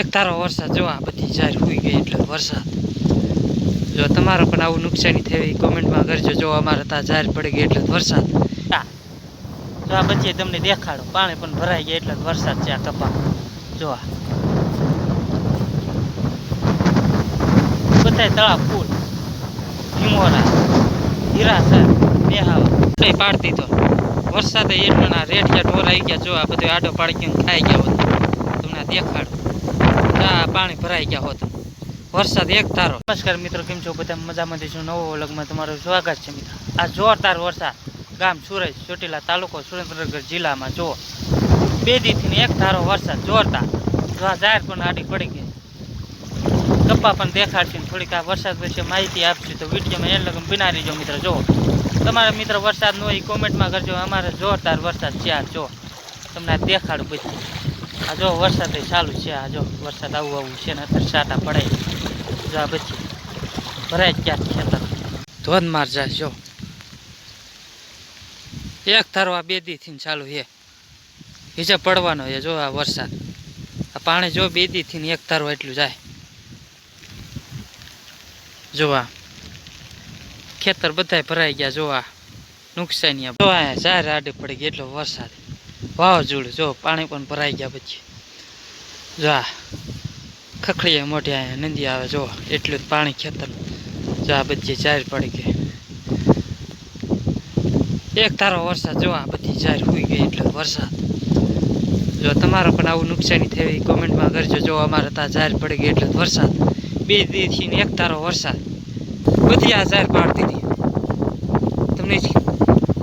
એક તારો વરસાદ જો આ બધી જાહેર હોઈ ગઈ એટલે વરસાદ. જો તમારે પણ આવું નુકસાની થઈ કોમેન્ટમાં કરજો. જો અમારે ત્યાં જાહેર પડી ગઈ એટલે વરસાદ. જો આ બધી તમને દેખાડો. પાણી પણ ભરાઈ ગયા એટલે વરસાદ છે આ કપા જો આ. બધાય તળાવ ફૂલ. હિમોરા હીરાસર બેહાવા. પાડ પાડતી વરસાદ એટલો ના રેઠિયા ઢોર આવી ગયા. જો આ બધું આડો પાડી ગયો ખાઈ ગયા તમને દેખાડ. પાણી ભરાઈ ગયા હોત. વરસાદ એક તારો નમસ્કાર મિત્રો, કેમ છો? બધા મજામાં છું. નવો વ્લોગમાં તમારું સ્વાગત છે મિત્રો. આ જોરદાર વરસાદ ગામ સુરજ ચોટીલા તાલુકો સુરેન્દ્રનગર જિલ્લામાં. જો બે દીથી એક ધારો વરસાદ. જોરદાર. જો આ જાહેર પણ આડી પડી ગઈ. કપ્પા પણ દેખાડશે થોડીક. આ વરસાદ વિશે માહિતી આપશું તો વિડીયોમાં એ લગન બિના રહીજો મિત્રો. જો તમારા મિત્ર વરસાદ નો હોય કોમેન્ટમાં કરજો. અમારે જોરદાર વરસાદ છે આ. જો તમને દેખાડું બધું. આ જો વરસાદ ચાલુ છે, આ જો વરસાદ આવું આવું છે ને અત્યારે સાટા પડાય જો આ પછી ભરાય જ ક્યાં ખેતર. ધોધમાર જાય, જો. એક થરવા બેદીથી ચાલુ છે. બીજે પડવાનો છે, જો આ વરસાદ. આ પાણી જો બે દીથી એક થરવા એટલું જાય. જો આ ખેતર બધાય ભરાઈ ગયા, જો આ નુકસાની જો આ આડે પડી ગઈ, એટલો વરસાદ. વાવાઝોડું, જો પાણી પણ ભરાઈ ગયા પછી. જો આ ખખડીએ મોઢે અહીંયા નદી આવે, જો એટલું જ પાણી ખેતર. જો આ બધી જાહેર પડી ગઈ. એક તારો વરસાદ, જો આ બધી જાહેર હોઈ ગઈ એટલે વરસાદ. જો તમારે પણ આવું નુકસાની થઈ કોમેન્ટમાં કરજો. જો અમારે ત્યાં જાહેર પડી ગઈ એટલે વરસાદ. બે દિવસથી ને એક તારો વરસાદ. બધી આ જાહેર પાડતી હતી. તમને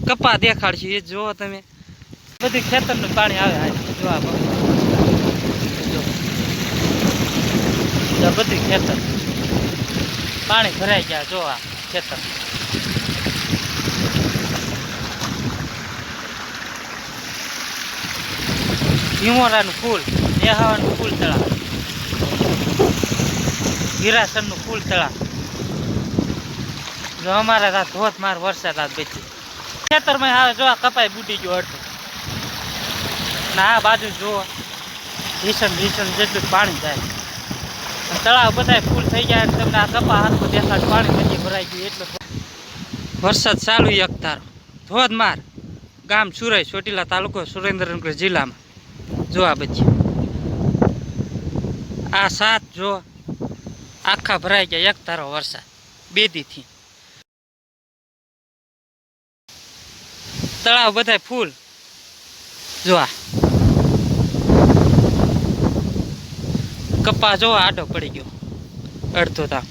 કપા દેખાડશે એ જુઓ તમે. બધી ખેતરનું પાણી આવે જોવા જો બધું ખેતર. પાણી ભરાઈ ગયા જોવા ખેતર. હિમોરાનું ફૂલ, નેહાવાનું ફૂલ તળાવ. હીરાસરનું ફૂલ તળાવ. જો અમારા રાત ધોધમાર વરસાદ આ બેઠી. ખેતરમાં આવે જો આ કપાઈ બુટી ગયો અડધો. ને, આ બાજુ જુઓ. ભીષણ ભીષણ જેટલું પાણી જાય. તળાવ બધાય ફૂલ થઈ ગયા તમને આ કપા હાથમાં દેખાડ પાણી નથી ભરાઈ ગયું એટલો વરસાદ ચાલુ એક તારો. ધોધમાર ગામ સુરઈ, ચોટીલા તાલુકો, સુરેન્દ્રનગર જિલ્લામાં. જો બધી. આ સાત જો આખા ભરાઈ ગયા, એક તારો વરસાદ. બે દીથી. તળાવ બધાય ફૂલ જો આ. કપા જો આડો પડી ગયો. અડધો તા.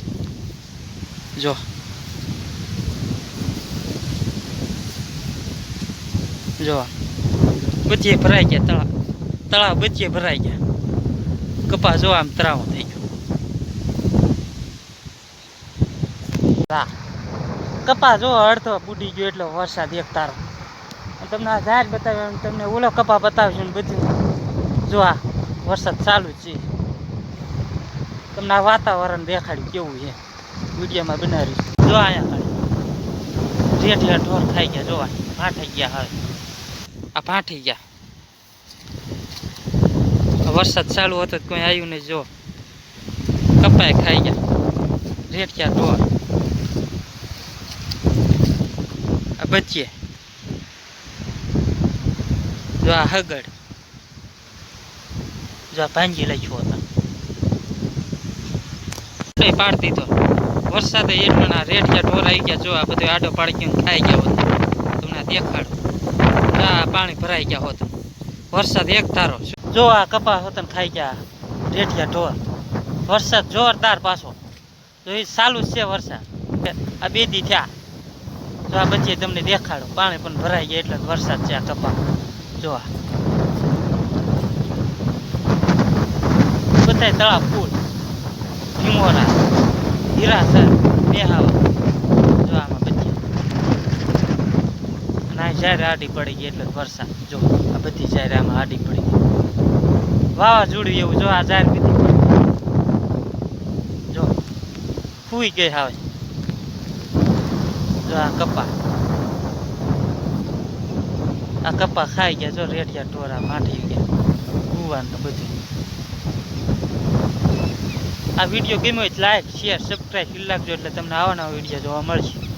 જો. જો. બચીએ ભરાઈ ગયા તળાવ. તળાવ બચીએ ભરાઈ ગયા. કપા જો આમ તરાવો થઈ ગયો. કપા જો અડધો બુડી ગયો એટલો વરસાદ એક તારો. તમને આ ઝાડ બતાવ્યો તમને ઓલો કપા બતાવશું બધું. જો આ વરસાદ ચાલુ જ છે. તમને આ વાતાવરણ દેખાડ્યું કેવું છે? વિડીયોમાં બનાવ્યું જો અહીંયા ખાલી. રેઠિયા ઢોર ખાઈ ગયા, જોવા. આ ગયા હવે. આ ફાંઠી ગયા. વરસાદ ચાલુ હતો કોઈ આવ્યું નહીં, જો. કપાય ખાઈ ગયા. રેઠિયા ઢોર. આ બચીએ જો આ હગડ. જો આ ભાંજી લખ્યું હતા પાડી દીધો. તો વરસાદે એટલો ના રેઠિયા ઢોર આવી ગયા. જો આ બધું આડો પાડી ગયો ખાઈ ગયા હોત. તમને દેખાડ. આ પાણી ભરાઈ ગયા હોત. વરસાદ એક છે. જો આ કપા હોતન ખાઈ ગયા રેઠિયા ઢોર. વરસાદ જોરદાર પાછો. જો એ ચાલુ છે વરસાદ. આ બે દી થયા. જો આ બચીએ તમને દેખાડો. પાણી પણ ભરાઈ ગયા એટલે વરસાદ છે આ કપા. જો આ. બધાય તળાવ ફૂલ. હિમોરા હિરાસર બેહાવા જો આમાં બધી અને આ જાહેર આડી પડી ગઈ એટલે વરસાદ જો આ બધી જાહેર આમાં આડી પડી ગઈ વાવાઝોડું એવું જો આ જાહેર બધી જો ફૂઈ ગઈ હવે જો આ કપા આ કપા ખાઈ ગયા જો રેડિયા ટોરા માટી ગયા કુવાન બધું આ વીડિયો ગમ્યો હોય લાઈક શેર સબસ્ક્રાઈબ કરી નાખજો એટલે તમને આવા નવા વીડિયો જોવા મળશે.